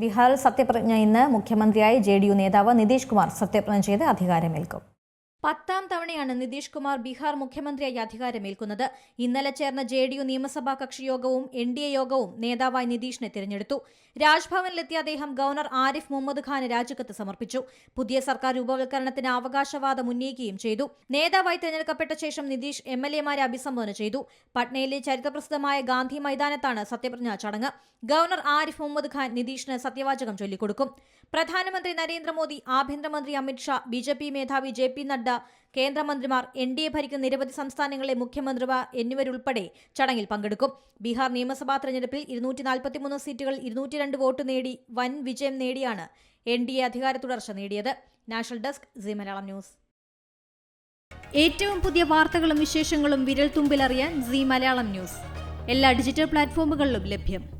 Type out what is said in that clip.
ബീഹാറിൽ സത്യപ്രതിജ്ഞ ഇന്ന് മുഖ്യമന്ത്രിയായി ജെ ഡി യു നേതാവ് നിതീഷ് കുമാർ സത്യപ്രതിജ്ഞ ചെയ്ത് അധികാരമേൽക്കും പത്താം തവണയാണ് നിതീഷ് കുമാർ ബീഹാർ മുഖ്യമന്ത്രിയായി അധികാരമേൽക്കുന്നത്. ഇന്നലെ ചേർന്ന ജെ ഡി യു നിയമസഭാ കക്ഷി യോഗവും എൻ ഡി എ യോഗവും നേതാവായി നിതീഷിനെ തിരഞ്ഞെടുത്തു. രാജ്ഭവനിലെത്തിയ അദ്ദേഹം ഗവർണർ ആരിഫ് മുഹമ്മദ് ഖാന് രാജിക്കത്ത് സമർപ്പിച്ചു. പുതിയ സർക്കാർ രൂപവൽക്കരണത്തിന് അവകാശവാദം ഉന്നയിക്കുകയും ചെയ്തു. നേതാവായി തിരഞ്ഞെടുക്കപ്പെട്ട ശേഷം നിതീഷ് എം എൽ എമാരെ അഭിസംബോധന ചെയ്തു. പട്നയിലെ ചരിത്രപ്രസിദ്ധമായ ഗാന്ധി മൈതാനത്താണ് സത്യപ്രതിജ്ഞാ ചടങ്ങ്. ഗവർണർ ആരിഫ് മുഹമ്മദ് ഖാൻ നിതീഷിന് സത്യവാചകം ചൊല്ലിക്കൊടുക്കും. പ്രധാനമന്ത്രി നരേന്ദ്രമോദി ആഭ്യന്തരമന്ത്രി അമിത്ഷാ ബി ജെ പി മേധാവി ജെ പി നഡ്ഡ കേന്ദ്രമന്ത്രിമാർ എൻ ഡി എ ഭരിക്കുന്ന നിരവധി സംസ്ഥാനങ്ങളിലെ മുഖ്യമന്ത്രിമാർ എന്നിവരുൾപ്പെടെ ചടങ്ങിൽ പങ്കെടുക്കും. ബീഹാർ നിയമസഭാ തെരഞ്ഞെടുപ്പിൽ ഇരുന്നൂറ്റി നാൽപ്പത്തിമൂന്ന് സീറ്റുകൾ ഇരുന്നൂറ്റി രണ്ട് വോട്ട് നേടി വൻ വിജയം നേടിയാണ് എൻ ഡി എ അധികാര തുടർച്ച നേടിയത്. National desk Zee Malayalam News. ഏറ്റവും പുതിയ വാർത്തകളും വിശേഷങ്ങളും വിരൽ തുമ്പിലറിയാൻ സി മലയാളം ന്യൂസ്. എല്ലാ ഡിജിറ്റൽ പ്ലാറ്റ്ഫോമുകളിലും ലഭ്യം.